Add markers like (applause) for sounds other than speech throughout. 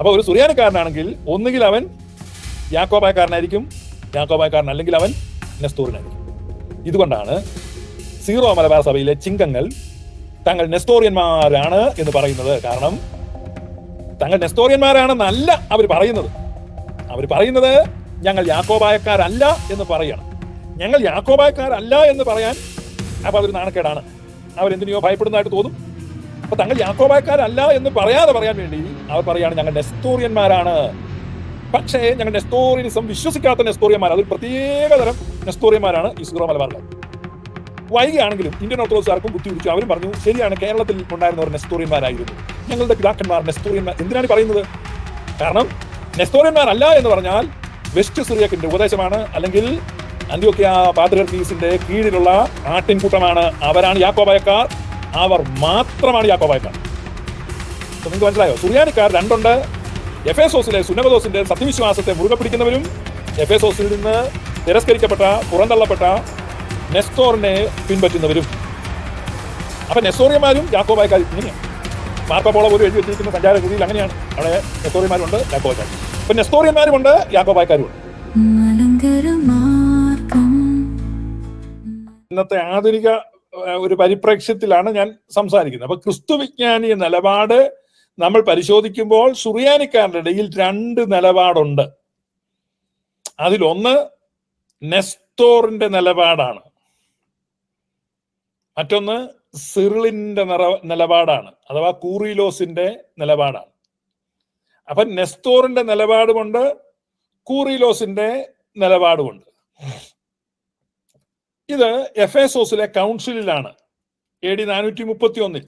അപ്പൊ ഒരു സുറിയാനിക്കാരനാണെങ്കിൽ ഒന്നുകിൽ അവൻ യാക്കോബായക്കാരനായിരിക്കും യാക്കോബായക്കാരൻ അല്ലെങ്കിൽ അവൻ നെസ്തൂറിനായിരിക്കും. ഇതുകൊണ്ടാണ് സീറോ മലബാർ സഭയിലെ ചിങ്കങ്ങൾ തങ്ങൾ നെസ്തോറിയന്മാരാണ് എന്ന് പറയുന്നത്. കാരണം തങ്ങൾ നെസ്തോറിയന്മാരാണെന്നല്ല അവർ പറയുന്നത്. അവർ പറയുന്നത് ഞങ്ങൾ യാക്കോബായക്കാരല്ല എന്ന് പറയണം. ഞങ്ങൾ യാക്കോബായക്കാരല്ല എന്ന് പറയാൻ അപ്പൊ അതൊരു നാണക്കേടാണ്. അവരെന്തിനെയോ ഭയപ്പെടുന്നതായിട്ട് തോന്നും. അപ്പൊ തങ്ങൾ യാക്കോബായക്കാരല്ല എന്ന് പറയാതെ പറയാൻ വേണ്ടി അവർ പറയാണ് ഞങ്ങൾ നെസ്തൂറിയന്മാരാണ്. പക്ഷേ ഞങ്ങൾ നെസ്തോറിയനിസം വിശ്വസിക്കാത്ത നെസ്തോറിയന്മാർ അതൊരു പ്രത്യേക തരം നെസ്തോറിയന്മാരാണ് സീറോ മലബാറിലെ വൈകിയാണെങ്കിലും ഇന്ത്യൻ ഓർത്തഡോക്സുകാർക്കും ബുദ്ധി പിടിച്ചു അവരും പറഞ്ഞു ശരിയാണ് കേരളത്തിൽ ഉണ്ടായിരുന്നവർ നെസ്തോറിയന്മാരായിരുന്നു. ഞങ്ങളുടെ പിതാക്കന്മാർ നെസ്തോറിയന്മാർ. എന്തിനാണ് പറയുന്നത്? കാരണം നെസ്തോറിയന്മാരല്ല എന്ന് പറഞ്ഞാൽ വെസ്റ്റ് സുറിയക്കിന്റെ ഉപദേശമാണ് അല്ലെങ്കിൽ അന്ത്യോക്യ പാത്രീസിന്റെ കീഴിലുള്ള ആട്ടിൻകൂട്ടമാണ്. അവരാണ് യാക്കോബായക്കാർ. അവർ മാത്രമാണ് യാക്കോബായക്കാർ നിങ്ങൾക്ക് മനസ്സിലായോ? സുറിയാനിക്കാർ രണ്ടുണ്ട്. എഫ് എസോസിലെ സുനബദോസിന്റെ സത്യവിശ്വാസത്തെ മുറുകെ പിടിക്കുന്നവരും എഫ് എസോസിൽ നിന്ന് തിരസ്കരിക്കപ്പെട്ട പുറന്തള്ളപ്പെട്ട നെസ്തോറിനെ പിൻപറ്റുന്നവരും. അപ്പൊ നെസ്തോറിയന്മാരും യാക്കോബായക്കാരും ഇങ്ങനെയാണ് മാർക്കപ്പോള പോലും എഴുതി വെച്ചിരിക്കുന്ന സഞ്ചാര രീതിയിൽ അങ്ങനെയാണ്. അവിടെ നെസ്തോറിയന്മാരുണ്ട് യാക്കോബായക്കാരും അപ്പൊ നെസ്തോറിയന്മാരുമുണ്ട് യാക്കോബായക്കാരുമുണ്ട് ഇന്നത്തെ ആധുനിക ഒരു പരിപ്രേക്ഷ്യത്തിലാണ് ഞാൻ സംസാരിക്കുന്നത്. അപ്പൊ ക്രിസ്തു വിജ്ഞാനി നിലപാട് നമ്മൾ പരിശോധിക്കുമ്പോൾ സുറിയാനിക്കാരുടെ ഇടയിൽ രണ്ട് നിലപാടുണ്ട്. അതിലൊന്ന് നെസ്തോറിന്റെ നിലപാടാണ്. മറ്റൊന്ന് സിറിളിന്റെ നിറ- നിലപാടാണ്. അഥവാ കൂറിലോസിന്റെ നിലപാടാണ്. അപ്പൊ നെസ്തോറിന്റെ നിലപാടുമുണ്ട് കൂറിലോസിന്റെ നിലപാടുമുണ്ട്. ഇത് എഫ് എ സോസിലെ കൗൺസിലിലാണ് എ ഡി നാനൂറ്റി മുപ്പത്തി ഒന്നിൽ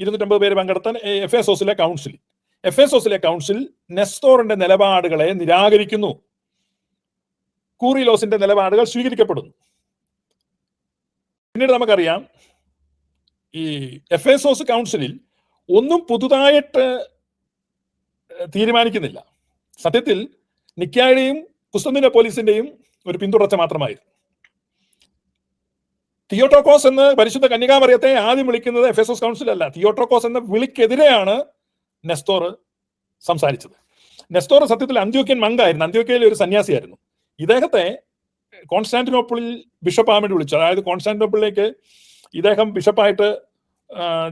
ഇരുന്നൂറ്റമ്പത് പേര് പങ്കെടുത്ത സോസിലെ കൗൺസിൽ എഫ് എ സോസിലെ കൗൺസിൽ നെസ്തോറിന്റെ നിലപാടുകളെ നിരാകരിക്കുന്നു. കൂറിലോസിന്റെ നിലപാടുകൾ സ്വീകരിക്കപ്പെടുന്നു. പിന്നീട് നമുക്കറിയാം ഈ എഫേസോസ് കൗൺസിലിൽ ഒന്നും പുതുതായിട്ട് തീരുമാനിക്കുന്നില്ല. സത്യത്തിൽ നിക്കായുടെയും കുസ്തന്തിന പോലീസിന്റെയും ഒരു പിന്തുടർച്ച മാത്രമായിരുന്നു. തിയോട്ടോക്കോസ് എന്ന് പരിശുദ്ധ കന്യകാമറിയത്തെ ആദ്യം വിളിക്കുന്നത് എഫ് എസ് കൗൺസിൽ അല്ല തിയോട്ടോക്കോസ് എന്ന വിളിക്കെതിരെയാണ് നെസ്തോർ സംസാരിച്ചത്. നെസ്തോർ സത്യത്തിൽ അന്ത്യോക്യൻ മങ്കായിരുന്നു അന്ത്യോക്യയിലെ ഒരു സന്യാസിയായിരുന്നു. ഇദ്ദേഹത്തെ കോൺസ്റ്റാന്റിനോപ്പിളിൽ ബിഷപ്പ് വേണ്ടി വിളിച്ചു. അതായത് കോൺസ്റ്റാന്റിനോപ്പിളിലേക്ക് ഇദ്ദേഹം ബിഷപ്പായിട്ട്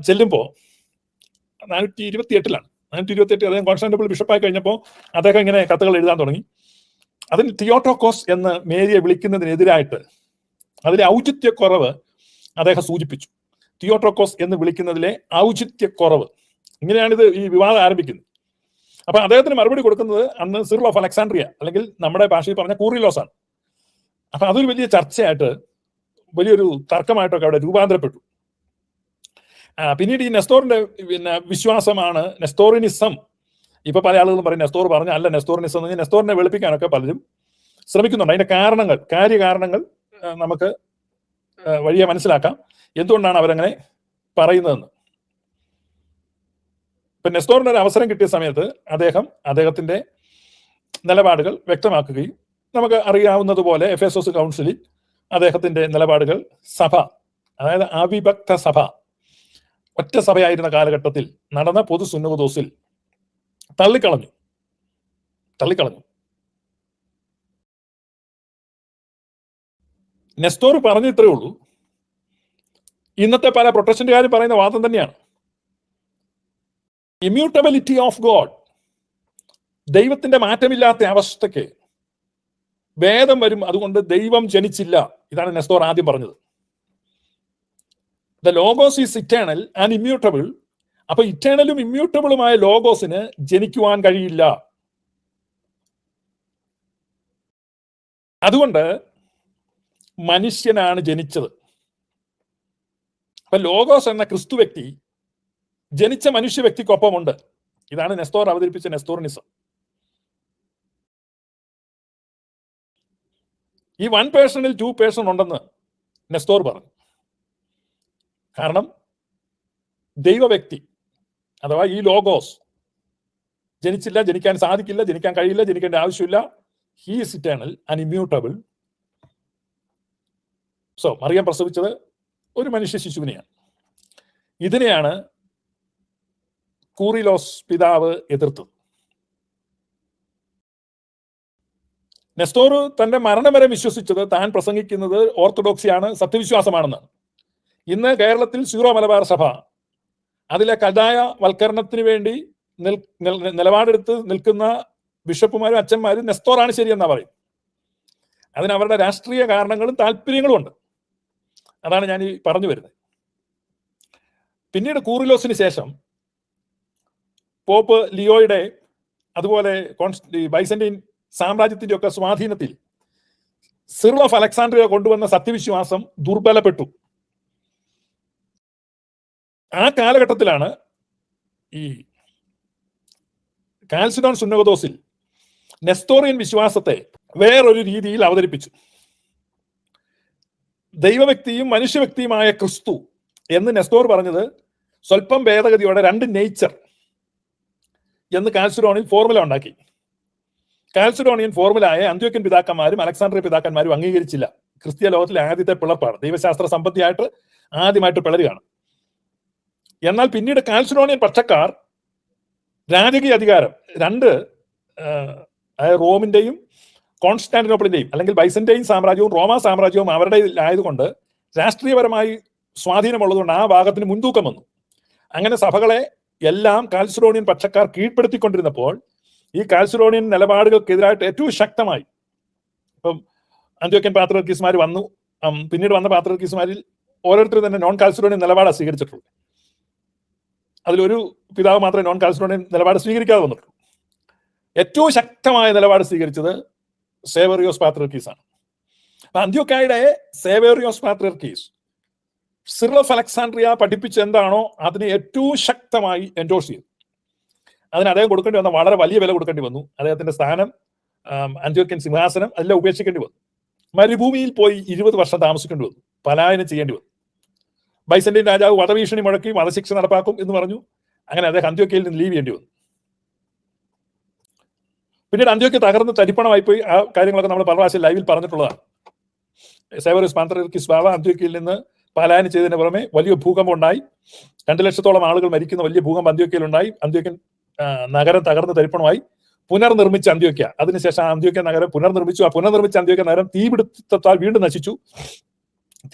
ചെല്ലുമ്പോൾ നാനൂറ്റി ഇരുപത്തി എട്ടിലാണ് നാനൂറ്റി ഇരുപത്തി എട്ട് അദ്ദേഹം കോൺസ്റ്റാന്റിനോപ്പിൾ ബിഷപ്പായി കഴിഞ്ഞപ്പോൾ അദ്ദേഹം ഇങ്ങനെ കഥകൾ എഴുതാൻ തുടങ്ങി. അതിന് തിയോട്ടോക്കോസ് എന്ന് മേരിയെ വിളിക്കുന്നതിനെതിരായിട്ട് അതിലെ ഔചിത്യക്കുറവ് അദ്ദേഹം സൂചിപ്പിച്ചു. തിയോട്രോക്കോസ് എന്ന് വിളിക്കുന്നതിലെ ഔചിത്യക്കുറവ്. ഇങ്ങനെയാണിത് ഈ വിവാദം ആരംഭിക്കുന്നത്. അപ്പൊ അദ്ദേഹത്തിന് മറുപടി കൊടുക്കുന്നത് അന്ന് സിറിൽ ഓഫ് അലക്സാണ്ട്രിയ അല്ലെങ്കിൽ നമ്മുടെ ഭാഷയിൽ പറഞ്ഞ കൂറിലോസ് ആണ് അപ്പൊ അതൊരു വലിയ ചർച്ചയായിട്ട് വലിയൊരു തർക്കമായിട്ടൊക്കെ അവിടെ രൂപാന്തരപ്പെട്ടു. പിന്നീട് ഈ നെസ്തോറിന്റെ പിന്നെ വിശ്വാസമാണ് നെസ്തോറിനിസം. ഇപ്പൊ പല ആളുകളും പറയും നെസ്തോർ പറഞ്ഞ അല്ല നെസ്തോറിനിസം എന്ന് നെസ്തോറിനെ വെളുപ്പിക്കാനൊക്കെ പലരും ശ്രമിക്കുന്നുണ്ട്. അതിന്റെ കാരണങ്ങൾ കാര്യകാരണങ്ങൾ നമുക്ക് വഴിയെ മനസ്സിലാക്കാം. എന്തുകൊണ്ടാണ് അവരങ്ങനെ പറയുന്നതെന്ന്. ഇപ്പൊ നെസ്തോറിന് ഒരു അവസരം കിട്ടിയ സമയത്ത് അദ്ദേഹം അദ്ദേഹത്തിന്റെ നിലപാടുകൾ വ്യക്തമാക്കുകയും നമുക്ക് അറിയാവുന്നതുപോലെ എഫ് എസ് എസ് കൗൺസിലിൽ അദ്ദേഹത്തിന്റെ നിലപാടുകൾ സഭ അതായത് അവിഭക്ത സഭ ഒറ്റ സഭയായിരുന്ന കാലഘട്ടത്തിൽ നടന്ന പൊതു സുന്നതോസിൽ തള്ളിക്കളഞ്ഞു. തള്ളിക്കളഞ്ഞു. നെസ്റ്റോർ പറഞ്ഞു ഇത്രയേ ഉള്ളൂ. ഇന്നത്തെ പല പ്രൊട്ടസ്റ്റന്റുകാരും പറയുന്ന വാദം തന്നെയാണ്. ഇമ്മ്യൂട്ടബിലിറ്റി ഓഫ് ഗോഡ് ദൈവത്തിന്റെ മാറ്റമില്ലാത്ത അവസ്ഥയ്ക്ക് വേദം വരും അതുകൊണ്ട് ദൈവം ജനിച്ചില്ല. ഇതാണ് നെസ്തോർ ആദ്യം പറഞ്ഞത്. The logos is eternal and immutable അപ്പൊ ഇറ്റേണലും ഇമ്മ്യൂട്ടബിളുമായ ലോഗോസിന് ജനിക്കുവാൻ കഴിയില്ല. അതുകൊണ്ട് മനുഷ്യനാണ് ജനിച്ചത്. അപ്പൊ ലോഗോസ് എന്ന ക്രിസ്തു വ്യക്തി ജനിച്ച മനുഷ്യ വ്യക്തിക്കൊപ്പമുണ്ട്. ഇതാണ് നെസ്തോർ അവതരിപ്പിച്ച നെസ്തോറിനിസം. ഈ വൺ പേഴ്സണിൽ ടു പേഴ്സൺ ഉണ്ടെന്ന് നെസ്തോർ പറഞ്ഞു. കാരണം ദൈവവ്യക്തി അഥവാ ഈ ലോഗോസ് ജനിച്ചില്ല ജനിക്കാൻ സാധിക്കില്ല ജനിക്കാൻ കഴിയില്ല ജനിക്കേണ്ട ആവശ്യമില്ല he is eternal and immutable so Mariam പ്രസവിച്ചത് ഒരു മനുഷ്യ ശിശുവിനെയാണ്. ഇതിനെയാണ് കൂറിലോസ് പിതാവ് എതിർത്തത്. നെസ്തോർ തന്റെ മരണം വരെ വിശ്വസിച്ചത് താൻ പ്രസംഗിക്കുന്നത് ഓർത്തഡോക്സിയാണ് സത്യവിശ്വാസമാണെന്നാണ്. ഇന്ന് കേരളത്തിൽ സീറോ മലബാർ സഭ അതിലെ കഥായ വൽക്കരണത്തിന് വേണ്ടി നിലപാടെടുത്ത് നിൽക്കുന്ന ബിഷപ്പുമാരും അച്ഛന്മാരും നെസ്തോറാണ് ശരിയെന്നാ പറയും അതിന് അവരുടെ രാഷ്ട്രീയ കാരണങ്ങളും താല്പര്യങ്ങളും ഉണ്ട്. അതാണ് ഞാൻ ഈ പറഞ്ഞു വരുന്നത്. പിന്നീട് കൂറിലോസിന് ശേഷം പോപ്പ് ലിയോയുടെ അതുപോലെ ബൈസന്റീൻ ബൈസന്റൈൻ സാമ്രാജ്യത്തിന്റെ ഒക്കെ സ്വാധീനത്തിൽ സിർ ഓഫ് അലക്സാണ്ട്രിയ കൊണ്ടുവന്ന സത്യവിശ്വാസം ദുർബലപ്പെട്ടു. ആ കാലഘട്ടത്തിലാണ് ഈ കാൽസിഡോൺ സുന്നകദോസിൽ നെസ്തോറിയൻ വിശ്വാസത്തെ വേറൊരു രീതിയിൽ അവതരിപ്പിച്ചു. ദൈവവ്യക്തിയും മനുഷ്യവ്യക്തിയുമായ ക്രിസ്തു എന്ന് നെസ്തോർ പറഞ്ഞത് സ്വല്പം ഭേദഗതിയോടെ രണ്ട് നേച്ചർ എന്ന് കാൽസിഡോണിൽ ഫോർമുല ഉണ്ടാക്കി. കാൽസിഡോണിയൻ ഫോർമുലയെ അന്ത്യോക്യൻ പിതാക്കന്മാരും അലക്സാണ്ട്രിയ പിതാക്കന്മാരും അംഗീകരിച്ചില്ല. ക്രിസ്തീയ ലോകത്തിലെ ആദ്യത്തെ പിളർപ്പാണ്. ദൈവശാസ്ത്ര സമ്പത്തിയായിട്ട് ആദ്യമായിട്ട് പിളരുകയാണ്. എന്നാൽ പിന്നീട് കാൽസുരോണിയൻ പക്ഷക്കാർ രാജകീയ അധികാരം രണ്ട് റോമിന്റെയും കോൺസ്റ്റാന്റിനോപ്പിളിന്റെയും അല്ലെങ്കിൽ ബൈസന്റൈൻ സാമ്രാജ്യവും റോമ സാമ്രാജ്യവും അവരുടെ ആയതുകൊണ്ട് രാഷ്ട്രീയപരമായി സ്വാധീനമുള്ളതുകൊണ്ട് ആ ഭാഗത്തിന് മുൻതൂക്കം വന്നു. അങ്ങനെ സഭകളെ എല്ലാം കാൽസിറോണിയൻ പക്ഷക്കാർ കീഴ്പ്പെടുത്തിക്കൊണ്ടിരുന്നപ്പോൾ ഈ കാൽസിറോണിയൻ നിലപാടുകൾക്കെതിരായിട്ട് ഏറ്റവും ശക്തമായി ഇപ്പം അന്ത്യോക്യൻ പാത്രർക്കീസ്മാർ വന്നു. പിന്നീട് വന്ന പാത്രർക്കീസ്മാരിൽ ഓരോരുത്തരും തന്നെ നോൺ കാൽസിറോണിയൻ നിലപാടാണ് സ്വീകരിച്ചിട്ടുള്ളത്. അതിലൊരു പിതാവ് മാത്രമേ നോൺ കാൽസിറോണിയൻ നിലപാട് സ്വീകരിക്കാതെ വന്നിട്ടുള്ളൂ. ഏറ്റവും ശക്തമായ നിലപാട് സ്വീകരിച്ചത് സേവറിയോസ് പാത്രർക്കീസ് ആണ് അന്ത്യോക്കായുടെ സേവേറിയോസ് പാത്രർക്കീസ് സിറിൽ ഓഫ് അലക്സാണ്ട്രിയ പഠിപ്പിച്ച എന്താണോ അതിനെ ഏറ്റവും ശക്തമായി എൻഡോസ് ചെയ്തു. അതിന് അദ്ദേഹം കൊടുക്കേണ്ടി വന്ന വളരെ വലിയ വില കൊടുക്കേണ്ടി വന്നു. അദ്ദേഹത്തിന്റെ സ്ഥാനം അന്ത്യോക്യൻ സിംഹാസനം അതെല്ലാം ഉപേക്ഷിക്കേണ്ടി വന്നു. മരുഭൂമിയിൽ പോയി ഇരുപത് വർഷം താമസിക്കേണ്ടി വന്നു. പലായനം ചെയ്യേണ്ടി വന്നു. ബൈസന്റൈൻ രാജാവ് വധഭീഷണി മുഴക്കി വധശിക്ഷ നടപ്പാക്കും എന്ന് പറഞ്ഞു. അങ്ങനെ അദ്ദേഹം അന്ത്യോക്കയിൽ നിന്ന് ലീവ് ചെയ്യേണ്ടി വന്നു. പിന്നീട് അന്ത്യോക്യ തകർന്ന് തരിപ്പണമായി പോയി ആ കാര്യങ്ങളൊക്കെ നമ്മൾ പല പ്രാവശ്യം ലൈവിൽ പറഞ്ഞിട്ടുള്ളതാണ്. പാന്ത്രിസ് ബാബ അന്ത്യോക്കയിൽ നിന്ന് പലായനം ചെയ്തതിന് പുറമെ വലിയ ഭൂകമ്പം ഉണ്ടായി. രണ്ടു ലക്ഷത്തോളം ആളുകൾ മരിക്കുന്ന വലിയ ഭൂകമ്പം അന്ത്യോക്കയിൽ ഉണ്ടായി. അന്ത്യോക്യൻ നഗരം തകർന്ന് തരിപ്പണമായി. പുനർനിർമ്മിച്ച അന്ത്യോക്യ. അതിനുശേഷം അന്ത്യോക്യ നഗരം പുനർനിർമ്മിച്ചു. ആ പുനർനിർമ്മിച്ച അന്ത്യോക്യ നഗരം തീപിടുത്തത്താൽ വീണ്ടും നശിച്ചു.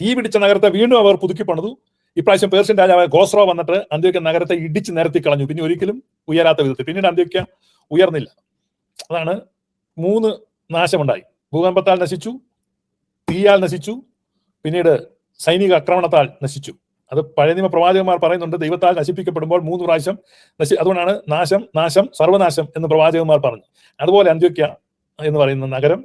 തീ പിടിച്ച നഗരത്തെ വീണ്ടും അവർ പുതുക്കി പണിതു ഇപ്രാവശ്യം പേർഷ്യൻ രാജാവായ ഗോസ്രോ വന്നിട്ട് അന്ത്യോക്യ നഗരത്തെ ഇടിച്ച് നിരത്തി കളഞ്ഞു. പിന്നെ ഒരിക്കലും ഉയരാത്ത വിധത്തിൽ. പിന്നീട് അന്ത്യോക്യ ഉയർന്നില്ല. അതാണ് മൂന്ന് നാശമുണ്ടായി. ഭൂകമ്പത്താൽ നശിച്ചു തീയാൽ നശിച്ചു പിന്നീട് സൈനിക ആക്രമണത്താൽ നശിച്ചു. അത് പഴയ നിയമ പ്രവാചകന്മാർ പറയുന്നുണ്ട് ദൈവത്താൽ നശിപ്പിക്കപ്പെടുമ്പോൾ മൂന്ന് പ്രാവശ്യം നശി അതുകൊണ്ടാണ് നാശം നാശം സർവനാശം എന്ന് പ്രവാചകന്മാർ പറഞ്ഞു. അതുപോലെ അന്ത്യോക്യ എന്ന് പറയുന്ന നഗരം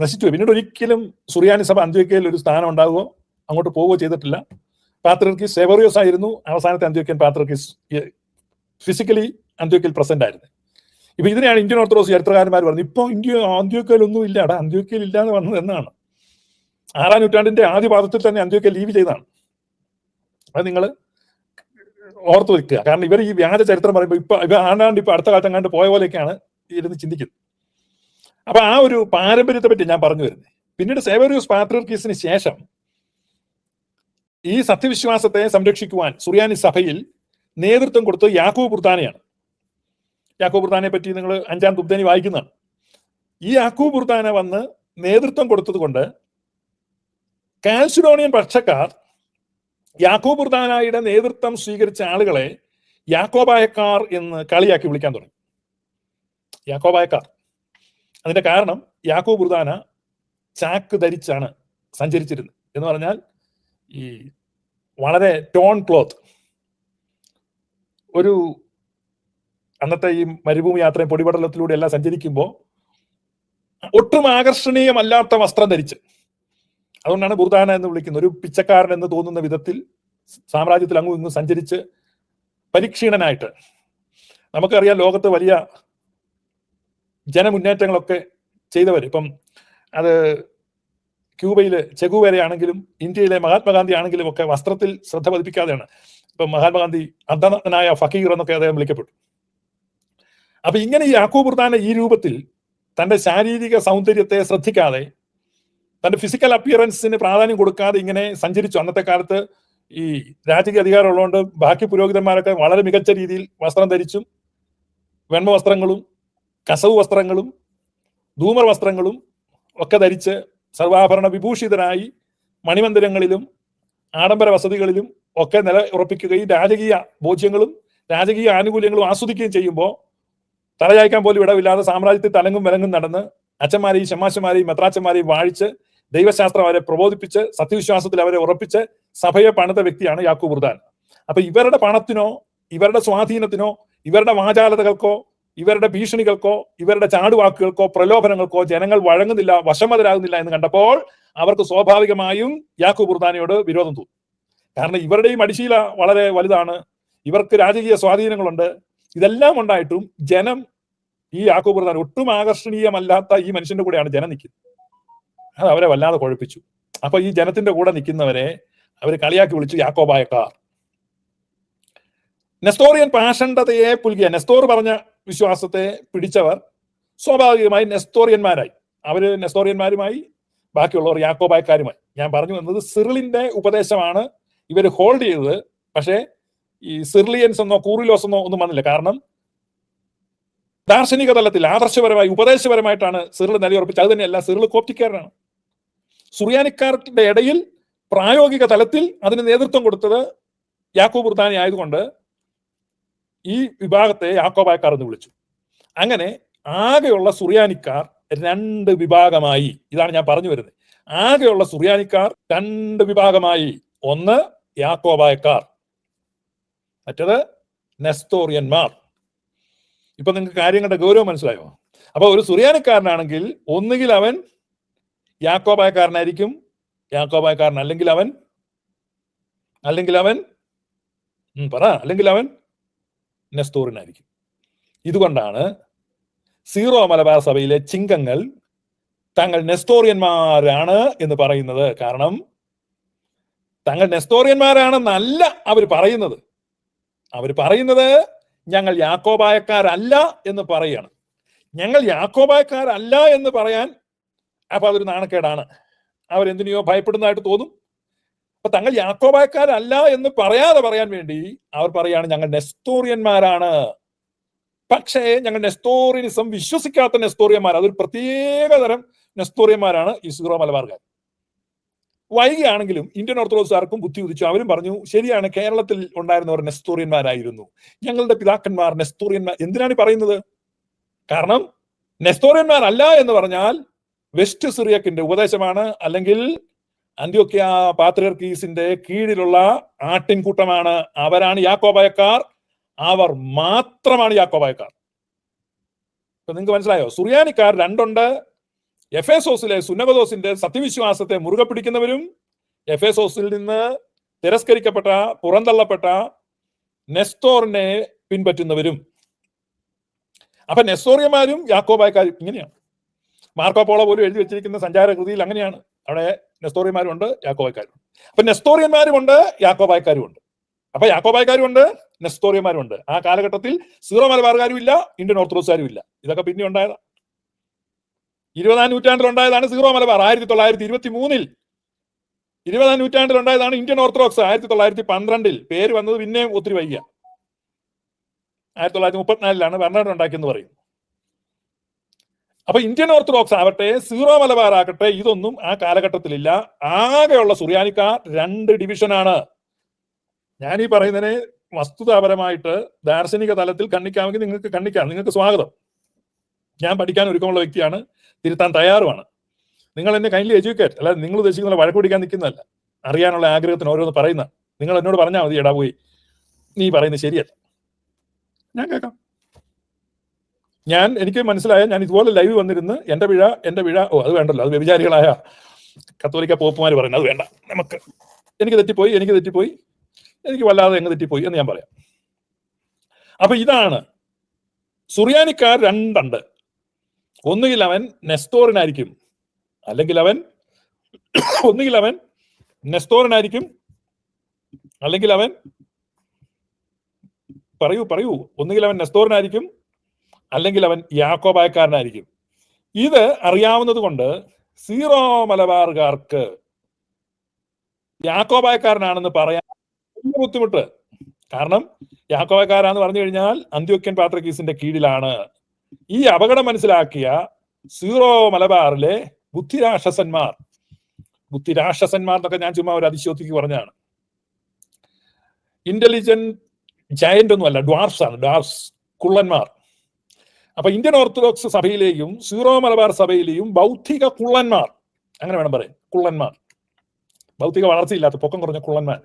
നശിച്ചു പിന്നീട് ഒരിക്കലും സുറിയാനി സഭ അന്ത്യോക്യയിൽ ഒരു സ്ഥാനം ഉണ്ടാവുകയോ അങ്ങോട്ട് പോവുകയോ ചെയ്തിട്ടില്ല. പാത്രർക്കിസ് സെവറിയോസ് ആയിരുന്നു അവസാനത്തെ അന്ത്യോക്യൻ പാത്രർക്കിസ് ഫിസിക്കലി അന്ത്യോക്യയിൽ പ്രസന്റ് ആയിരുന്നു. ഇപ്പൊ ഇതിനെയാണ് ഇന്ത്യൻ ഓർത്തഡോക്സ് ചരിത്രകാരന്മാർ പറഞ്ഞത്. ഇപ്പൊ ഇന്ത്യ അന്ത്യോക്കയിലൊന്നും ഇല്ല അവിടെ അന്ത്യോക്കയിൽ ഇല്ല എന്ന് വന്നത് എന്നാണ്. ആറാം നൂറ്റാണ്ടിന്റെ ആദ്യ പാദത്തിൽ തന്നെ അന്ത്യോക്യ ലീവ് ചെയ്താണ് അത് നിങ്ങൾ ഓർത്തു വെക്കുക. കാരണം ഇവർ ഈ വ്യാജ ചരിത്രം പറയുമ്പോൾ ഇപ്പൊ ഇവ ആണ്ടാണ്ട് ഇപ്പൊ അടുത്ത കാലത്ത് കണ്ട് പോയ പോലെയൊക്കെയാണ് ഇരുന്ന് ചിന്തിക്കുന്നത്. അപ്പൊ ആ ഒരു പാരമ്പര്യത്തെ പറ്റി ഞാൻ പറഞ്ഞു വരുന്നത്. പിന്നീട് സേവറിയൂസ് പാത്രിയർക്കീസിന് ശേഷം ഈ സത്യവിശ്വാസത്തെ സംരക്ഷിക്കുവാൻ സുറിയാനി സഭയിൽ നേതൃത്വം കൊടുത്തത് യാക്കൂബ് ബുർദാനയാണ് യാക്കോ ബുർത്താനെ പറ്റി നിങ്ങൾ അഞ്ചാം തുബ്ദനി വായിക്കുന്നതാണ്. ഈ യാക്കോ ബുർത്താന വന്ന് നേതൃത്വം കൊടുത്തത് കൊണ്ട് കാൽസിഡോണിയൻ പക്ഷക്കാർ യാക്കോ ബുർദാനായുടെ നേതൃത്വം സ്വീകരിച്ച ആളുകളെ യാക്കോബായക്കാർ എന്ന് കളിയാക്കി വിളിക്കാൻ തുടങ്ങി. യാക്കോബായക്കാർ. അതിന്റെ കാരണം യാക്കോ ബുർദാന ചാക്ക് ധരിച്ചാണ് സഞ്ചരിച്ചിരുന്നത്. എന്ന് പറഞ്ഞാൽ ഈ വളരെ ടോൺ ക്ലോത്ത് ഒരു അന്നത്തെ ഈ മരുഭൂമി യാത്രയും പൊടിപടലത്തിലൂടെ എല്ലാം സഞ്ചരിക്കുമ്പോൾ ഒട്ടും ആകർഷണീയമല്ലാത്ത വസ്ത്രം ധരിച്ച്. അതുകൊണ്ടാണ് ബുർദാന എന്ന് വിളിക്കുന്നത് ഒരു പിച്ചക്കാരൻ എന്ന് തോന്നുന്ന വിധത്തിൽ സാമ്രാജ്യത്തിൽ അങ്ങും ഇങ്ങും സഞ്ചരിച്ച് പരിക്ഷീണനായിട്ട്. നമുക്കറിയാം ലോകത്ത് വലിയ ജനമുന്നേറ്റങ്ങളൊക്കെ ചെയ്തവർ ഇപ്പം അത് ക്യൂബയിലെ ചെഗുവേരയാണെങ്കിലും ഇന്ത്യയിലെ മഹാത്മാഗാന്ധി ആണെങ്കിലും ഒക്കെ വസ്ത്രത്തിൽ ശ്രദ്ധ പതിപ്പിക്കാതെയാണ്. ഇപ്പം മഹാത്മാഗാന്ധി അന്ധനായ ഫക്കീർ എന്നൊക്കെ അദ്ദേഹം വിളിക്കപ്പെട്ടു. അപ്പൊ ഇങ്ങനെ ഈ യാക്കൂ ബുർദാന ഈ രൂപത്തിൽ തന്റെ ശാരീരിക സൗന്ദര്യത്തെ ശ്രദ്ധിക്കാതെ തന്റെ ഫിസിക്കൽ അപ്പിയറൻസിന് പ്രാധാന്യം കൊടുക്കാതെ ഇങ്ങനെ സഞ്ചരിച്ചു. അന്നത്തെ കാലത്ത് ഈ രാജകീയ അധികാരമുള്ളതുകൊണ്ട് ബാക്കി പുരോഹിതന്മാരൊക്കെ വളരെ മികച്ച രീതിയിൽ വസ്ത്രം ധരിച്ചും വെണ്മ വസ്ത്രങ്ങളും കസവ് വസ്ത്രങ്ങളും ധൂമർ വസ്ത്രങ്ങളും ഒക്കെ ധരിച്ച് സർവാഭരണ വിഭൂഷിതനായി മണിമന്ദിരങ്ങളിലും ആഡംബര വസതികളിലും ഒക്കെ നില ഉറപ്പിക്കുകയും രാജകീയ ബോധ്യങ്ങളും രാജകീയ ആനുകൂല്യങ്ങളും ആസ്വദിക്കുകയും ചെയ്യുമ്പോൾ തലചായ്ക്കാൻ പോലും ഇടവില്ലാതെ സാമ്രാജ്യത്തിൽ തലങ്ങും വിലങ്ങും നടന്ന് അച്ഛന്മാരെയും ശമാശന്മാരെയും മെത്രാച്ചന്മാരെയും വാഴിച്ച് ദൈവശാസ്ത്രം അവരെ പ്രബോധിപ്പിച്ച് സത്യവിശ്വാസത്തിൽ അവരെ ഉറപ്പിച്ച് സഭയെ പണിത വ്യക്തിയാണ് യാക്കൂബ് ബുർദാൻ അപ്പൊ ഇവരുടെ പണത്തിനോ ഇവരുടെ സ്വാധീനത്തിനോ ഇവരുടെ വാചാലതകൾക്കോ ഇവരുടെ ഭീഷണികൾക്കോ ഇവരുടെ ചാടുവാക്കുകൾക്കോ പ്രലോഭനങ്ങൾക്കോ ജനങ്ങൾ വഴങ്ങുന്നില്ല വശമതരാകുന്നില്ല എന്ന് കണ്ടപ്പോൾ അവർക്ക് സ്വാഭാവികമായും യാക്കൂബ് ബുർദാനയോട് വിരോധം തോന്നും. കാരണം ഇവരുടെയും അടിശീല വളരെ വലുതാണ്. ഇവർക്ക് രാജകീയ സ്വാധീനങ്ങളുണ്ട്. ഇതെല്ലാം ഉണ്ടായിട്ടും ജനം ഈ യാക്കോബ് പ്രധാൻ ഒട്ടും ആകർഷണീയമല്ലാത്ത ഈ മനുഷ്യന്റെ കൂടെയാണ് ജനം നിൽക്കുന്നത്. അത് അവരെ വല്ലാതെ കുഴപ്പിച്ചു. അപ്പൊ ഈ ജനത്തിന്റെ കൂടെ നിൽക്കുന്നവരെ അവർ കളിയാക്കി വിളിച്ചു യാക്കോബായക്കാർ നെസ്തോറിയൻ പാഷണ്ഡതയെ പുൽകിയ നെസ്തോർ പറഞ്ഞ വിശ്വാസത്തെ പിടിച്ചവർ സ്വാഭാവികമായി നെസ്തോറിയന്മാരായി. അവർ നെസ്തോറിയന്മാരുമായി ബാക്കിയുള്ളവർ യാക്കോബായക്കാരുമായി. ഞാൻ പറഞ്ഞു വന്നത് സിറിലിന്റെ ഉപദേശമാണ് ഇവർ ഹോൾഡ് ചെയ്തത്. പക്ഷേ ഈ സിർലിയൻസ് എന്നോ കൂറിലോസ് എന്നോ ഒന്നും വന്നില്ല. കാരണം ദാർശനിക തലത്തിൽ ആദർശപരമായി ഉപദേശപരമായിട്ടാണ് സിറിൽ നിലയുറപ്പിച്ചത്. അത് തന്നെയല്ല സിറിൽ കോപ്റ്റിക്കാരനാണ്. സുറിയാനിക്കാരുടെ ഇടയിൽ പ്രായോഗിക തലത്തിൽ അതിന് നേതൃത്വം കൊടുത്തത് യാക്കോബ് ബുർദാനി ആയതുകൊണ്ട് ഈ വിഭാഗത്തെ യാക്കോബായക്കാർ എന്ന് വിളിച്ചു. അങ്ങനെ ആകെയുള്ള സുറിയാനിക്കാർ രണ്ട് വിഭാഗമായി ഇതാണ് ഞാൻ പറഞ്ഞു വരുന്നത്. ആകെയുള്ള സുറിയാനിക്കാർ രണ്ട് വിഭാഗമായി. ഒന്ന് യാക്കോബായക്കാർ മറ്റത് നെസ്തോറിയന്മാർ. ഇപ്പൊ നിങ്ങൾക്ക് കാര്യങ്ങളുടെ ഗൗരവം മനസ്സിലായോ? അപ്പൊ ഒരു സുറിയാനിക്കാരനാണെങ്കിൽ ഒന്നുകിൽ അവൻ യാക്കോബായക്കാരനായിരിക്കും യാക്കോബായക്കാരൻ അല്ലെങ്കിൽ അവൻ അല്ലെങ്കിൽ അവൻ പറ അല്ലെങ്കിൽ അവൻ നെസ്തോറിനായിരിക്കും. ഇതുകൊണ്ടാണ് സീറോ മലബാർ സഭയിലെ ചിങ്കങ്ങൾ തങ്ങൾ നെസ്തോറിയന്മാരാണ് എന്ന് പറയുന്നത്. കാരണം തങ്ങൾ നെസ്തോറിയന്മാരാണെന്നല്ല അവർ പറയുന്നത്. അവർ പറയുന്നത് ഞങ്ങൾ യാക്കോബായക്കാരല്ല എന്ന് പറയാണ്. ഞങ്ങൾ യാക്കോബായക്കാരല്ല എന്ന് പറയാൻ അപ്പൊ അതൊരു നാണക്കേടാണ്. അവരെന്തിനെയോ ഭയപ്പെടുന്നതായിട്ട് തോന്നും. അപ്പൊ തങ്ങൾ യാക്കോബായക്കാരല്ല എന്ന് പറയാതെ പറയാൻ വേണ്ടി അവർ പറയാണ് ഞങ്ങൾ നെസ്തോറിയന്മാരാണ്. പക്ഷേ ഞങ്ങൾ നെസ്തോറിയനിസം വിശ്വസിക്കാത്ത നെസ്തോറിയന്മാർ അതൊരു പ്രത്യേക തരം നെസ്തോറിയന്മാരാണ് ഈ സുഗ്രോ മലബാർക്കാർ വൈകിയാണെങ്കിലും ഇന്ത്യൻ ഓർത്തഡോക്സ് ആർക്കും ബുദ്ധി ഉദിച്ചു. അവരും പറഞ്ഞു ശരിയാണ് കേരളത്തിൽ ഉണ്ടായിരുന്നവർ നെസ്തോറിയന്മാരായിരുന്നു. ഞങ്ങളുടെ പിതാക്കന്മാർ നെസ്തോറിയന്മാർ എന്തിനാണ് പറയുന്നത്? കാരണം നെസ്തോറിയന്മാരല്ല എന്ന് പറഞ്ഞാൽ വെസ്റ്റ് സിറിയക്കിന്റെ ഉപദേശമാണ് അല്ലെങ്കിൽ അന്ത്യോക്യ പാത്രിയർക്കീസിന്റെ കീഴിലുള്ള ആട്ടിൻകൂട്ടമാണ്. അവരാണ് യാക്കോബായക്കാർ. അവർ മാത്രമാണ് യാക്കോബായക്കാർ. നിങ്ങൾക്ക് മനസ്സിലായോ? സുറിയാനിക്കാർ രണ്ടുണ്ട് എഫേസോസിലെ സുന്നകദോസിന്റെ സത്യവിശ്വാസത്തെ മുറുകെ പിടിക്കുന്നവരും എഫേസോസിൽ നിന്ന് തിരസ്കരിക്കപ്പെട്ട പുറന്തള്ളപ്പെട്ട നെസ്തോറിനെ പിൻപറ്റുന്നവരും. അപ്പൊ നെസ്തോറിയന്മാരും യാക്കോബായക്കാരും ഇങ്ങനെയാണ്. മാർക്കോപോള പോലും എഴുതി വെച്ചിരിക്കുന്ന സഞ്ചാരകൃതിയിൽ അങ്ങനെയാണ്. അവിടെ നെസ്തോറിയന്മാരുണ്ട് യാക്കോബായക്കാരും അപ്പൊ നെസ്തോറിയന്മാരുമുണ്ട് യാക്കോബായക്കാരുമുണ്ട്. അപ്പൊ യാക്കോബായക്കാരുമുണ്ട് നെസ്തോറിയന്മാരുമുണ്ട്. ആ കാലഘട്ടത്തിൽ സീറോ മലബാർകാരും ഇല്ല ഇന്ത്യൻ ഓർത്തഡോക്സുകാരും ഇല്ല ഇതൊക്കെ പിന്നെ ഉണ്ടായതാ ഇരുപതാം നൂറ്റാണ്ടിൽ ഉണ്ടായതാണ് സീറോ മലബാർ ആയിരത്തി തൊള്ളായിരത്തി ഇരുപത്തി മൂന്നിൽ ഇരുപതാം നൂറ്റാണ്ടിൽ ഉണ്ടായതാണ് ഇന്ത്യൻ ഓർത്തഡോക്സ് ആയിരത്തി തൊള്ളായിരത്തി പന്ത്രണ്ടിൽ പേര് വന്നത് പിന്നെയും ഒത്തിരി വൈകിയ. ആയിരത്തി തൊള്ളായിരത്തി മുപ്പത്തിനാലിലാണ് ഭരണഘടന ഉണ്ടാക്കിയെന്ന് പറയും. അപ്പൊ ഇന്ത്യൻ ഓർത്തഡോക്സ് ആവട്ടെ സീറോ മലബാർ ആകട്ടെ ഇതൊന്നും ആ കാലഘട്ടത്തിലില്ല. ആകെയുള്ള സുറിയാനിക്കാർ രണ്ട് ഡിവിഷനാണ്. ഞാൻ ഈ പറയുന്നതിനെ വസ്തുതാപരമായിട്ട് ദാർശനിക തലത്തിൽ കണ്ണിക്കാമെങ്കിൽ നിങ്ങൾക്ക് കണ്ണിക്കാം. നിങ്ങൾക്ക് സ്വാഗതം. ഞാൻ പഠിക്കാൻ ഒരുക്കമുള്ള വ്യക്തിയാണ്. തിരുത്താൻ തയ്യാറുമാണ്. നിങ്ങൾ എന്നെ കൈൻഡ്ലി എഡ്യൂക്കേറ്റ് അല്ലാതെ നിങ്ങൾ ഉദ്ദേശിക്കുന്ന വഴക്ക് പിടിക്കാൻ നിൽക്കുന്നതല്ല. അറിയാനുള്ള ആഗ്രഹത്തിന് ഓരോന്ന് പറയുന്ന. നിങ്ങൾ എന്നോട് പറഞ്ഞാൽ മതി എടാ പോയി. നീ പറയുന്നത് ശരിയല്ല. ഞാൻ കേൾക്കാം. ഞാൻ എനിക്ക് മനസ്സിലായ ഞാൻ ഇതുപോലെ ലൈവ് വന്നിരുന്ന് എന്റെ പിഴ എന്റെ പിഴ ഓ അത് വേണ്ടല്ലോ. അത് വ്യഭിചാരികളായ കത്തോലിക്ക പോപ്പുമാർ പറയുന്നത് അത് വേണ്ട. നമുക്ക് എനിക്ക് തെറ്റിപ്പോയി എനിക്ക് തെറ്റിപ്പോയി എനിക്ക് വല്ലാതെ എങ്ങ് തെറ്റിപ്പോയി എന്ന് ഞാൻ പറയാം. അപ്പൊ ഇതാണ് സുറിയാനിക്കാർ രണ്ടുണ്ട്. ഒന്നുകിൽ അവൻ നെസ്തോറിനായിരിക്കും. അല്ലെങ്കിൽ അവൻ (coughs) ഒന്നുകിൽ അവൻ നെസ്തോറിനായിരിക്കും. അല്ലെങ്കിൽ അവൻ പറയൂ പറയൂ. ഒന്നുകിൽ അവൻ നെസ്തോറിനായിരിക്കും. അല്ലെങ്കിൽ അവൻ യാക്കോബായക്കാരനായിരിക്കും. ഇത് അറിയാവുന്നത് കൊണ്ട് സീറോ മലബാറുകാർക്ക് യാക്കോബായക്കാരനാണെന്ന് പറയാൻ ബുദ്ധിമുട്ട്. കാരണം യാക്കോബായക്കാരാന്ന് പറഞ്ഞു കഴിഞ്ഞാൽ അന്ത്യോക്യൻ പാത്രക്കീസിന്റെ കീഴിലാണ്. ഈ അപകടം മനസ്സിലാക്കിയ സീറോ മലബാറിലെ ബുദ്ധിരാക്ഷസന്മാർ ബുദ്ധിരാക്ഷസന്മാർ എന്നൊക്കെ ഞാൻ ചുമ്മാ ഒരു അതിശോധിക്ക് പറഞ്ഞാണ് ഇന്റലിജന്റ് ജയന്റ് ഒന്നുമല്ല ഡ്വാർഫ്സ് ആണ് ഡ്വാർഫ്സ് കുള്ളന്മാർ. അപ്പൊ ഇന്ത്യൻ ഓർത്തഡോക്സ് സഭയിലെയും സീറോ മലബാർ സഭയിലെയും ബൗദ്ധിക കുള്ളന്മാർ. അങ്ങനെ വേണം പറയാം കുള്ളന്മാർ. ഭൗതിക വളർച്ചയില്ലാത്ത പൊക്കം കുറഞ്ഞ കുള്ളന്മാർ.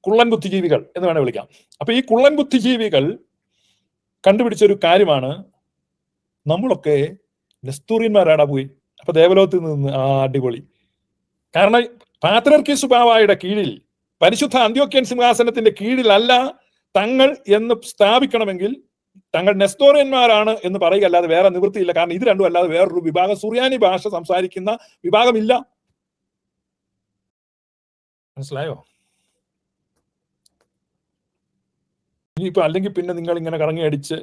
കുള്ളൻ ബുദ്ധിജീവികൾ എന്ന് വേണേൽ വിളിക്കാം. അപ്പൊ ഈ കുള്ളൻ ബുദ്ധിജീവികൾ കണ്ടുപിടിച്ച ഒരു കാര്യമാണ്. നമ്മളൊക്കെ നെസ്തൂറിയന്മാരാടാ പോയി. അപ്പൊ ദേവലോകത്തിൽ നിന്ന് ആ അടിപൊളി. കാരണം പാത്രർക്കി സുബാവായുടെ കീഴിൽ പരിശുദ്ധ അന്ത്യോക്യൻ സിംഹാസനത്തിന്റെ കീഴിലല്ല തങ്ങൾ എന്ന് സ്ഥാപിക്കണമെങ്കിൽ തങ്ങൾ നെസ്തോറിയന്മാരാണ് എന്ന് പറയുക. അല്ലാതെ വേറെ നിവൃത്തിയില്ല. കാരണം ഇത് രണ്ടും അല്ലാതെ വേറൊരു വിഭാഗം സുറിയാനി ഭാഷ സംസാരിക്കുന്ന വിഭാഗമില്ല. മനസ്സിലായോ? ഇനിയിപ്പോ അല്ലെങ്കിൽ പിന്നെ നിങ്ങൾ ഇങ്ങനെ കറങ്ങി അടിച്ച്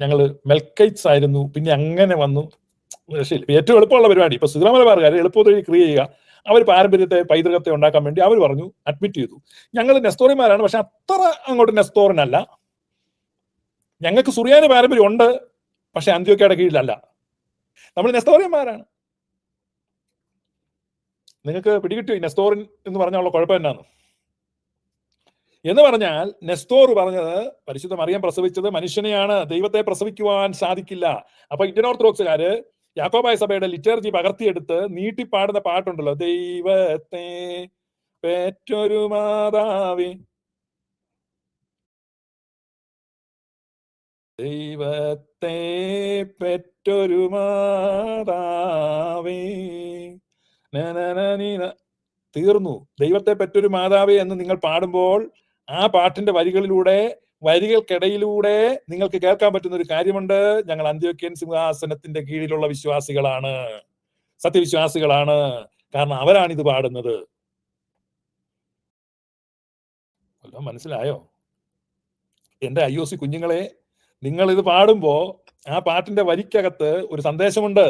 ഞങ്ങൾ മെൽക്കൈറ്റ്സ് ആയിരുന്നു. പിന്നെ അങ്ങനെ വന്നു. ശരി ഏറ്റവും എളുപ്പമുള്ള പരിപാടി. ഇപ്പൊ സുഗ്രാമലബാറുകാർ എളുപ്പത്തിൽ ക്രിയ ചെയ്യുക. അവർ പാരമ്പര്യത്തെ പൈതൃകത്തെ ഉണ്ടാക്കാൻ വേണ്ടി അവർ പറഞ്ഞു അഡ്മിറ്റ് ചെയ്തു. ഞങ്ങൾ നെസ്തോറിമാരാണ്. പക്ഷെ അത്ര അങ്ങോട്ട് നെസ്തോറിനല്ല. ഞങ്ങൾക്ക് സുറിയാനി പാരമ്പര്യം ഉണ്ട്. പക്ഷെ അന്ത്യോക്കയുടെ കീഴിലല്ല. നമ്മൾ നെസ്തോറിയന്മാരാണ്. നിങ്ങൾക്ക് പിടികിട്ടി നെസ്തോറിൻ എന്ന് പറഞ്ഞുള്ള കുഴപ്പം എന്നാണ്? എന്ന് പറഞ്ഞാൽ നെസ്തോർ പറഞ്ഞത് പരിശുദ്ധ മറിയം പ്രസവിച്ചത് മനുഷ്യനെയാണ്. ദൈവത്തെ പ്രസവിക്കുവാൻ സാധിക്കില്ല. അപ്പൊ ഇന്ത്യൻ ഓർത്തഡോക്സുകാര് യാക്കോബായ സഭയുടെ ലിറ്റർജി പകർത്തിയെടുത്ത് നീട്ടിപ്പാടുന്ന പാട്ടുണ്ടല്ലോ. ദൈവത്തെ പേറ്റൊരു മാതാവി. ദൈവത്തെ പെറ്റൊരു മാതാവേ. തീർന്നു. ദൈവത്തെ പെറ്റൊരു മാതാവേ എന്ന് നിങ്ങൾ പാടുമ്പോൾ ആ പാട്ടിന്റെ വരികളിലൂടെ വരികൾക്കിടയിലൂടെ നിങ്ങൾക്ക് കേൾക്കാൻ പറ്റുന്ന ഒരു കാര്യമുണ്ട്. ഞങ്ങൾ അന്ത്യോക്യൻ സിംഹാസനത്തിന്റെ കീഴിലുള്ള വിശ്വാസികളാണ്. സത്യവിശ്വാസികളാണ്. കാരണം അവരാണ് ഇത് പാടുന്നത് മനസ്സിലായോ? എന്റെ ഐ ഒ സി കുഞ്ഞുങ്ങളെ നിങ്ങൾ ഇത് പാടുമ്പോ ആ പാട്ടിന്റെ വരിക്കകത്ത് ഒരു സന്ദേശമുണ്ട്.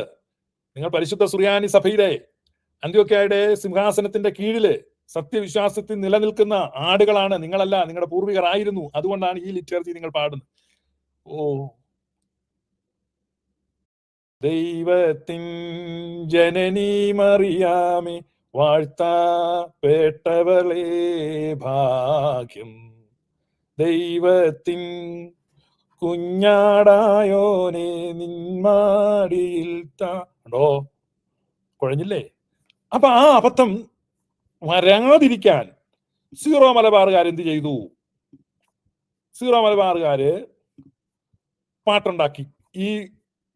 നിങ്ങൾ പരിശുദ്ധ സുറിയാനി സഭയിലെ അന്ത്യോക്കയുടെ സിംഹാസനത്തിന്റെ കീഴിൽ സത്യവിശ്വാസത്തിൽ നിലനിൽക്കുന്ന ആടുകളാണ് നിങ്ങളല്ല നിങ്ങളുടെ പൂർവികർ ആയിരുന്നു അതുകൊണ്ടാണ് ഈ ലിറ്റർജി നിങ്ങൾ പാടുന്നത്. ഓ. ദൈവത്തിൻ ജനനി മറിയാമേ വാഴ്ത്തപ്പെട്ടവളേ ഭാഗ്യം. ദൈവത്തിൻ കുഞ്ഞാടായോനെ നിന്മാടിയിൽ താണ്ടോ കുഴഞ്ഞില്ലേ? അപ്പൊ ആ അബദ്ധം വരാതിരിക്കാൻ സീറോ മലബാറുകാർ എന്ത് ചെയ്തു? സീറോ മലബാറുകാര് പാട്ടുണ്ടാക്കി. ഈ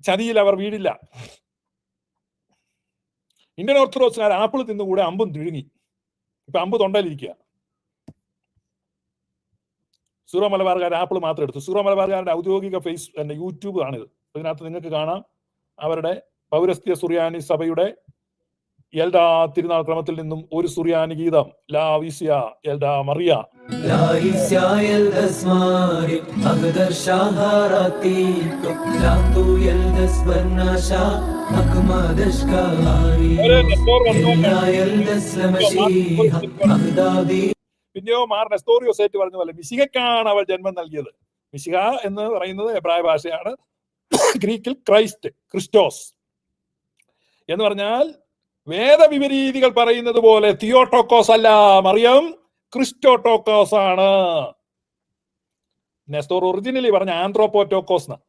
ചതിയിൽ അവർ വീടില്ല. ഇന്ത്യൻ ഓർത്തഡോക്സുകാർ ആപ്പിൾ തിന്നുകൂടെ അമ്പും തിഴുങ്ങി. ഇപ്പൊ അമ്പ് തൊണ്ടയിലിരിക്കുക. സീറോ മലബാറുകാർ ആപ്പിൾ മാത്രം എടുത്തു. സീറോ മലബാറുകാരുടെ ഔദ്യോഗിക ഫേസ് യൂട്യൂബ് ആണിത്. അതിനകത്ത് നിങ്ങൾക്ക് കാണാം അവരുടെ പൗരസ്ത്യ സുറിയാനി സഭയുടെ എൽഡാ തിരുനാൾ ക്രമത്തിൽ നിന്നും ഒരു സുറിയാനി ഗീതം ലാവിസ്യ എൽഡാ മറിയ. പിന്നെയോ സ്റ്റോറിയോ സേറ്റ് പറഞ്ഞ പോലെ മിശിഹക്കാണ് അവൾ ജന്മം നൽകിയത്. മിശിക എന്ന് പറയുന്നത് എബ്രായ ഭാഷയാണ്. (coughs) ഗ്രീക്കിൽ ക്രൈസ്റ്റ് ക്രിസ്റ്റോസ്. എന്ന് പറഞ്ഞാൽ വേദവിപരീതികൾ പറയുന്നത് പോലെ തിയോട്ടോക്കോസ് അല്ല. മറിയം ക്രിസ്റ്റോട്ടോക്കോസ് ആണ് നെസ്തോർ ഒറിജിനലി പറഞ്ഞ ആന്ത്രോപോറ്റോക്കോസ് എന്നാണ്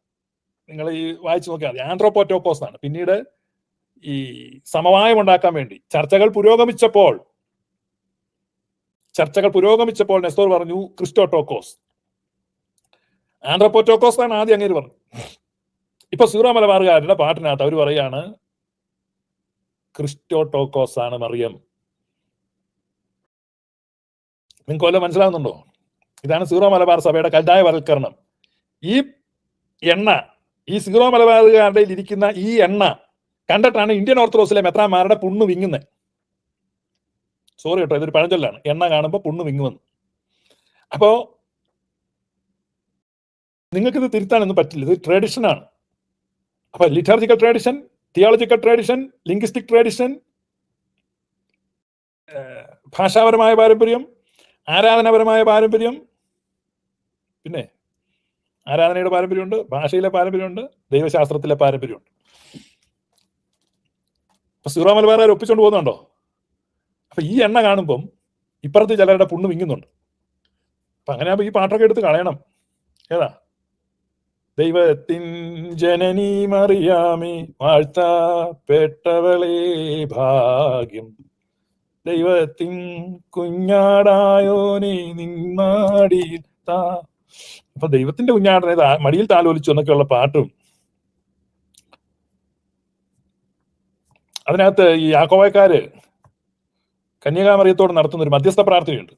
നിങ്ങൾ ഈ വായിച്ചു നോക്കിയാൽ മതി. ആന്ത്രോപോറ്റോക്കോസ് എന്നാണ് പിന്നീട് ഈ സമവായം ഉണ്ടാക്കാൻ വേണ്ടി ചർച്ചകൾ പുരോഗമിച്ചപ്പോൾ ചർച്ചകൾ പുരോഗമിച്ചപ്പോൾ നെസ്തോർ പറഞ്ഞു ക്രിസ്റ്റോട്ടോക്കോസ്. ആന്ത്രോപോറ്റോക്കോസ് ആണ് ആദ്യം അങ്ങനെ പറഞ്ഞു ഇപ്പൊ സൂറാമലബാറുകാരുടെ പാട്ടിനകത്ത് അവർ പറയാണ് ക്രിസ്റ്റോട്ടോക്കോസ് ആണ് മറിയം. നിങ്ങൾക്ക് വല്ല മനസ്സിലാവുന്നുണ്ടോ? ഇതാണ് സീറോ മലബാർ സഭയുടെ കൽതായ വൽക്കരണം. ഈ എണ്ണ ഈ സീറോ മലബാറുകാരുടെ ഇരിക്കുന്ന ഈ എണ്ണ കണ്ടിട്ടാണ് ഇന്ത്യൻ ഓർത്തഡോക്സിലെ മെത്രാന്മാരുടെ പുണ്ണ് വിങ്ങുന്നത് സോറി കേട്ടോ ഇതൊരു പഴഞ്ചൊല്ലാണ്. എണ്ണ കാണുമ്പോൾ പുണ്ണ് വിങ്ങുമെന്ന്. അപ്പോ നിങ്ങൾക്കിത് തിരുത്താനൊന്നും പറ്റില്ല. ഇത് ട്രഡീഷനാണ് അപ്പൊ liturgical tradition theological tradition linguistic tradition ഭാഷാപരമായ പാരമ്പര്യം ആരാധനാപരമായ പാരമ്പര്യം പിന്നെ ആരാധനയുടെ പാരമ്പര്യമുണ്ട് ഭാഷയിലെ പാരമ്പര്യമുണ്ട് ദൈവശാസ്ത്രത്തിലെ പാരമ്പര്യമുണ്ട്. അപ്പൊ സീറോ വേറെ ഒപ്പിച്ചുകൊണ്ട് പോകുന്നുണ്ടോ? അപ്പൊ ഈ എണ്ണ കാണുമ്പം ഇപ്പുറത്ത് ചിലരുടെ പുണ്ണ് വിങ്ങുന്നുണ്ട്. അപ്പൊ അങ്ങനെ ഈ പാട്ടൊക്കെ എടുത്ത് കളയണം. ഏതാ? ദൈവത്തിൻ ജനനി മറിയാമേ വാഴ്ത്തപ്പെട്ടവളേ ഭാഗ്യം. ദൈവത്തിൻ കുഞ്ഞാടായോനെ നിന്മാടിയിൽ താ. അപ്പൊ ദൈവത്തിന്റെ കുഞ്ഞാടനെ മടിയിൽ താലോലിച്ചു എന്നൊക്കെയുള്ള പാട്ടും. അതിനകത്ത് ഈ യാക്കോവക്കാര് കന്യകാമറിയത്തോട് നടത്തുന്ന ഒരു മധ്യസ്ഥ പ്രാർത്ഥനയുണ്ട്.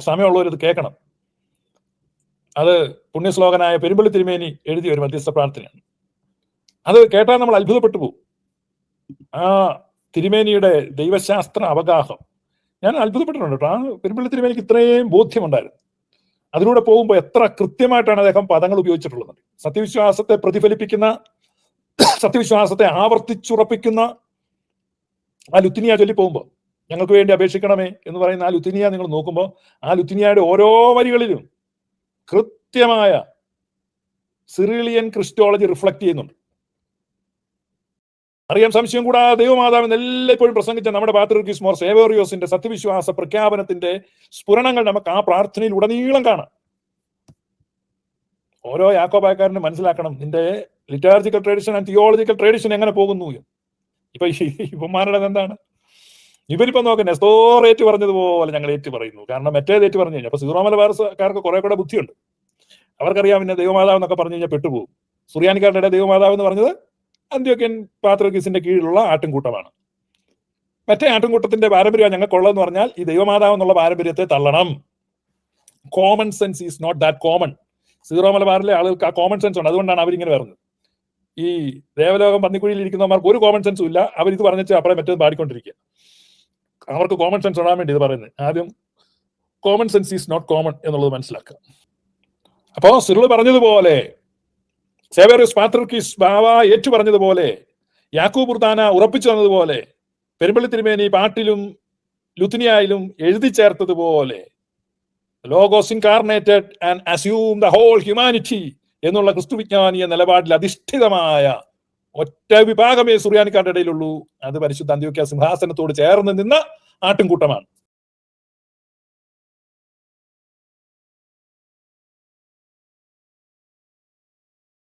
സമയമുള്ളവർ ഇത് കേൾക്കണം. അത് പുണ്യശ്ലോകനായ പെരുമ്പള്ളി തിരുമേനി എഴുതിയ ഒരു മധ്യസ്ഥ പ്രാർത്ഥനയാണ്. അത് കേട്ടാൽ നമ്മൾ അത്ഭുതപ്പെട്ടു പോകും. ആ തിരുമേനിയുടെ ദൈവശാസ്ത്ര അവഗാഹം. ഞാൻ അത്ഭുതപ്പെട്ടിട്ടുണ്ട് കേട്ടോ. ആ പെരുമ്പള്ളി തിരുമേനിക്ക് ഇത്രയും ബോധ്യമുണ്ടായിരുന്നു. അതിലൂടെ പോകുമ്പോൾ എത്ര കൃത്യമായിട്ടാണ് അദ്ദേഹം പദങ്ങൾ ഉപയോഗിച്ചിട്ടുള്ളത്. സത്യവിശ്വാസത്തെ പ്രതിഫലിപ്പിക്കുന്ന സത്യവിശ്വാസത്തെ ആവർത്തിച്ചുറപ്പിക്കുന്ന ആ ലുത്തിനിയ ചൊല്ലി പോകുമ്പോൾ ഞങ്ങൾക്ക് വേണ്ടി അപേക്ഷിക്കണമേ എന്ന് പറയുന്ന ആ ലുത്തിനിയ നിങ്ങൾ നോക്കുമ്പോൾ ആ ലുത്തിനിയയുടെ ഓരോ വരികളിലും കൃത്യമായ സിറീലിയൻ ക്രിസ്റ്റോളജി റിഫ്ലക്ട് ചെയ്യുന്നുണ്ട്. അറിയാം സംശയം കൂടാതെ ദൈവമാതാവെന്ന് എല്ലായ്പ്പോഴും പ്രസംഗിച്ച നമ്മുടെ പാത്രികീസ് മോർ സേവോറിയോസിന്റെ സത്യവിശ്വാസ പ്രഖ്യാപനത്തിന്റെ സ്ഫുരണങ്ങൾ നമുക്ക് ആ പ്രാർത്ഥനയിൽ ഉടനീളം കാണാം. ഓരോ യാക്കോബായക്കാരനും മനസ്സിലാക്കണം നിന്റെ liturgical tradition and theological tradition എങ്ങനെ പോകുന്നു. ഇപ്പൊ ഇവന്മാരുടെ എന്താണ്? ഇവരിപ്പോ നോക്ക് നെസ്തോറേറ്റ് പറഞ്ഞതുപോലെ ഞങ്ങൾ ഏറ്റു പറയുന്നു കാരണം മറ്റേത് ഏറ്റു പറഞ്ഞു കഴിഞ്ഞാൽ അപ്പൊ സീറോ മലബാർക്കാർക്ക് കുറെ കൂടെ ബുദ്ധിയുണ്ട്. അവർക്കറിയാം പിന്നെ ദൈവമാതാവ് എന്നൊക്കെ പറഞ്ഞു കഴിഞ്ഞാൽ പെട്ടുപോകും. സുറിയാനിക്കാരുടെ ദൈവമാതാവ് എന്ന് പറഞ്ഞത് അന്ത്യോക്യൻ പാത്രഗീസിന്റെ കീഴിലുള്ള ആട്ടിൻകൂട്ടമാണ്. മറ്റേ ആട്ടിൻകൂട്ടത്തിന്റെ പാരമ്പര്യം ഞങ്ങൾക്കുള്ളതെന്ന് പറഞ്ഞാൽ ഈ ദൈവമാതാവ് എന്നുള്ള പാരമ്പര്യത്തെ തള്ളണം. Common sense is not that common Syro മലബാറിലെ ആളുകൾക്ക് ആ കോമൺ സെൻസ് ഉണ്ട്. അതുകൊണ്ടാണ് അവരിങ്ങനെ പറഞ്ഞത്. ഈ ദേവലോകം പന്നിക്കുഴിയിൽ ഇരിക്കുന്നവർക്ക് ഒരു കോമൺ സെൻസും ഇല്ല. അവരിത് പറഞ്ഞിട്ട് അപ്പുറം മറ്റേത് പാടിക്കൊണ്ടിരിക്കുക. അവർക്ക് കോമൺ സെൻസ് ഉണ്ടാൻ വേണ്ടി ഇത് പറയുന്നത്. ആദ്യം common sense is not common എന്നുള്ളത് മനസ്സിലാക്കുക. അപ്പോ സിറുൾ പറഞ്ഞതുപോലെ സേവേറിയസ് പാത്രിക്കീസ് ബാവ ഏറ്റു പറഞ്ഞതുപോലെ യാക്കൂബ് ഉർദാന ഉറപ്പിച്ചു തന്നതുപോലെ പെരുമ്പള്ളി തിരുമേനി പാട്ടിലും ലുത്തിനിയായാലും എഴുതി ചേർത്തതുപോലെ logos incarnated and assume the whole humanity എന്നുള്ള ക്രിസ്തു വിജ്ഞാനീയ നിലപാടിൽ അധിഷ്ഠിതമായ ഒറ്റ വിഭാഗമേ സുറിയാനിക്കാരുടെ ഇടയിലുള്ളൂ. അത് പരിശുദ്ധ അന്ത്യോക്യ സിംഹാസനത്തോട് ചേർന്ന് നിന്ന ആട്ടിൻകൂട്ടമാണ്.